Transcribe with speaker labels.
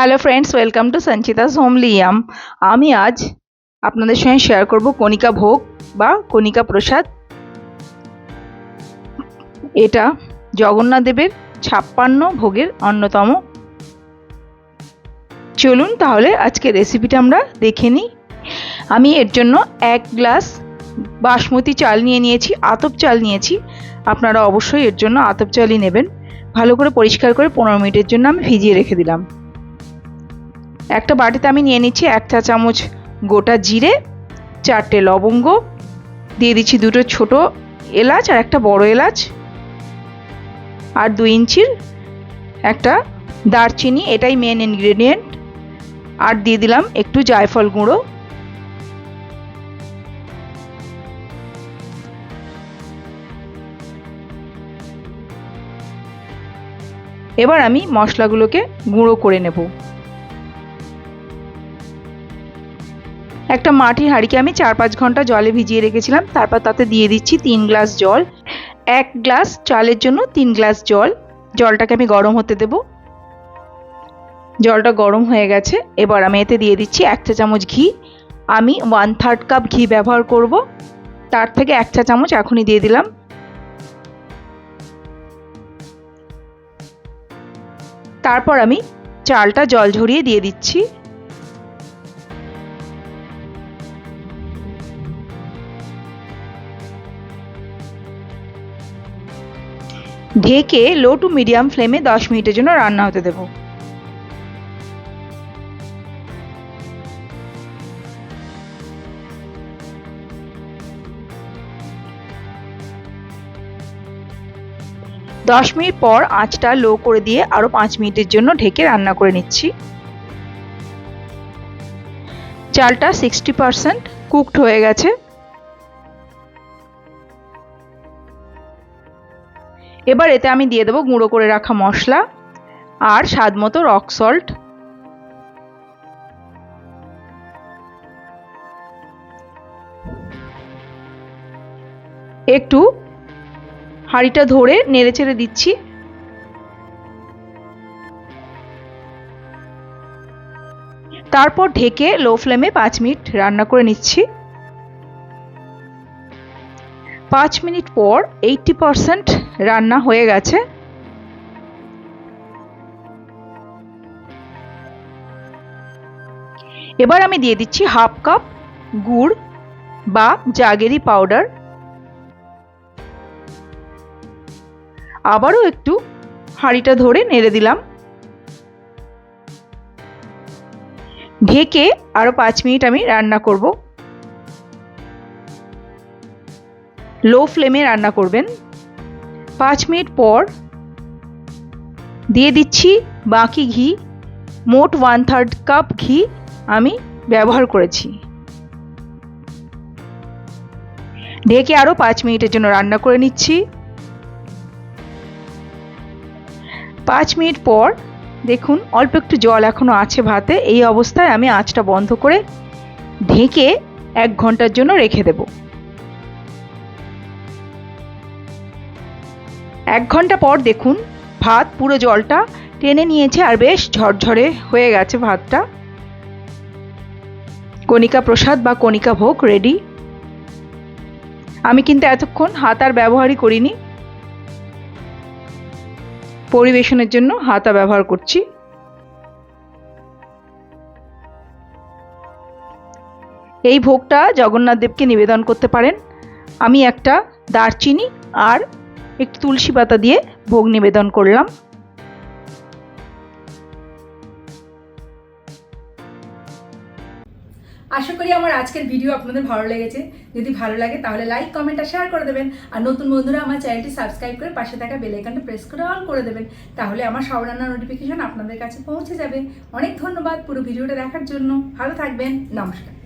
Speaker 1: Hello friends welcome to Sanchita's হোমলিয়াম আমি আজ আপনাদের সঙ্গে শেয়ার করব কণিকা ভোগ বা কণিকা প্রসাদ। এটা জগন্নাথ দেবের ছাপ্পান্ন ভোগের অন্যতম। চলুন তাহলে আজকে রেসিপিটা আমরা দেখে নিই। আমি এর জন্য এক গ্লাস বাসমতি চাল নিয়ে নিয়েছি, আতপ চাল নিয়েছি। আপনারা অবশ্যই এর জন্য আতপ চালই নেবেন। ভালো করে পরিষ্কার করে পনেরো মিনিটের জন্য আমি ভিজিয়ে রেখে দিলাম। একটা বাটিতে আমি নিয়ে নিচ্ছি এক চা চামচ গোটা জিরে, চারটে লবঙ্গ, দিয়ে দিচ্ছি দুটো ছোট এলাচ আর একটা বড় এলাচ আর দু ইঞ্চির একটা দারচিনি, এটাই মেন ইনগ্রেডিয়েন্ট আর দিয়ে দিলাম একটু জায়ফল গুঁড়ো। এবার আমি মশলাগুলোকে গুঁড়ো করে নেব। একটা মাটির হাঁড়িকে আমি চার পাঁচ ঘণ্টা জলে ভিজিয়ে রেখেছিলাম। তারপর তাতে দিয়ে দিচ্ছি তিন গ্লাস জল। এক গ্লাস চালের জন্য তিন গ্লাস জল। জলটাকে আমি গরম হতে দেব। জলটা গরম হয়ে গেছে। এবার আমি এতে দিয়ে দিচ্ছি এক চা চামচ ঘি। আমি ওয়ান থার্ড কাপ ঘি ব্যবহার করব। তার থেকে এক চা চামচ এখনই দিয়ে দিলাম। তারপর আমি চালটা জল ঝরিয়ে দিয়ে দিচ্ছি। ঢেকে লো টু মিডিয়াম ফ্লেমে দশ মিনিটের জন্য রান্না হতে দেবো। দশ মিনিট পর আঁচটা লো করে দিয়ে আরও পাঁচ মিনিটের জন্য ঢেকে রান্না করে নিচ্ছি। চালটা সিক্সটি পারসেন্ট কুকড হয়ে গেছে। এবার এতে আমি দিয়ে দেবো গুঁড়ো করে রাখা মশলা আর স্বাদ মতো রক সল্ট। একটু হাঁড়িটা ধরে নেড়ে চেড়ে দিচ্ছি। তারপর ঢেকে লো ফ্লেমে পাঁচ মিনিট রান্না করে নিচ্ছি। পাঁচ মিনিট পর এইটটি পারসেন্ট রান্না হয়ে গেছে। এবার আমি দিয়ে দিচ্ছি হাফ কাপ গুড় বা জাগেরি পাউডার। আবারও একটু হাঁড়িটা ধরে নেড়ে দিলাম। ঢেকে আরও পাঁচ মিনিট আমি রান্না করব। লো ফ্লেমে রান্না করবেন। পাঁচ মিনিট পর দিয়ে দিচ্ছি বাকি ঘি। মোট ওয়ান থার্ড কাপ ঘি আমি ব্যবহার করেছি। ঢেকে আরও পাঁচ মিনিটের জন্য রান্না করে নিচ্ছি। পাঁচ মিনিট পর দেখুন অল্প একটু জল এখনও আছে ভাতে, এই অবস্থায় আমি আঁচটা বন্ধ করে ঢেকে এক ঘণ্টার জন্য রেখে দেব। এক ঘণ্টা পর দেখুন, ভাত, পুরো জলটা টেনে নিয়েছে আর বেশ ঝরঝরে হয়ে গেছে ভাতটা। কণিকা প্রসাদ বা কণিকা ভোগ রেডি আমি কিন্তু এতক্ষণ হাতার ব্যবহারই করিনি। পরিবেশনের জন্য হাতা ব্যবহার করছি। এই ভোগটা জগন্নাথ দেবকে নিবেদন করতে পারেন। আমি একটা দারচিনি আর একটু তুলসী পাতা দিয়ে ভোগ নিবেদন করলাম।
Speaker 2: আশা করি আমার আজকের ভিডিও আপনাদের ভালো লেগেছে। যদি ভালো লাগে তাহলে লাইক কমেন্ট আর শেয়ার করে দেবেন। আর নতুন বন্ধুরা আমার চ্যানেলটি সাবস্ক্রাইব করে পাশে থাকা বেল আইকনটা প্রেস করে অন করে দেবেন। তাহলে আমার সব রান্নার নোটিফিকেশন আপনাদের কাছে পৌঁছে যাবে। অনেক ধন্যবাদ পুরো ভিডিওটা দেখার জন্য। ভালো থাকবেন। নমস্কার।